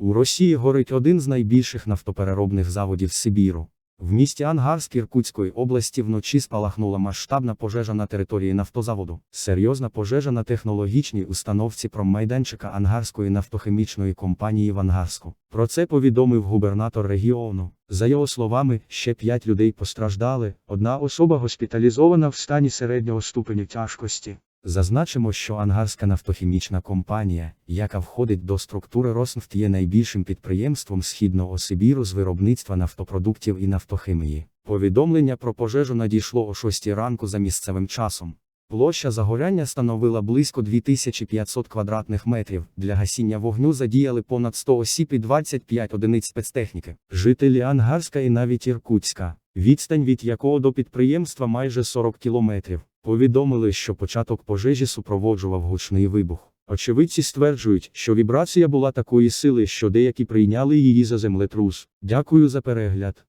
У Росії горить один з найбільших нафтопереробних заводів Сибіру. В місті Ангарськ Іркутської області вночі спалахнула масштабна пожежа на території нафтозаводу. Серйозна пожежа на технологічній установці промайданчика Ангарської нафтохімічної компанії в Ангарську. Про це повідомив губернатор регіону. За його словами, ще п'ять людей постраждали, одна особа госпіталізована в стані середнього ступеню тяжкості. Зазначимо, що Ангарська нафтохімічна компанія, яка входить до структури Роснефть, є найбільшим підприємством Східного Сибіру з виробництва нафтопродуктів і нафтохімії. Повідомлення про пожежу надійшло о 6 ранку за місцевим часом. Площа загоряння становила близько 2500 квадратних метрів. Для гасіння вогню задіяли понад 100 осіб і 25 одиниць спецтехніки. Жителі Ангарська і навіть Іркутська, відстань від якого до підприємства майже 40 кілометрів. Повідомили, що початок пожежі супроводжував гучний вибух. Очевидці стверджують, що вібрація була такої сили, що деякі прийняли її за землетрус. Дякую за перегляд.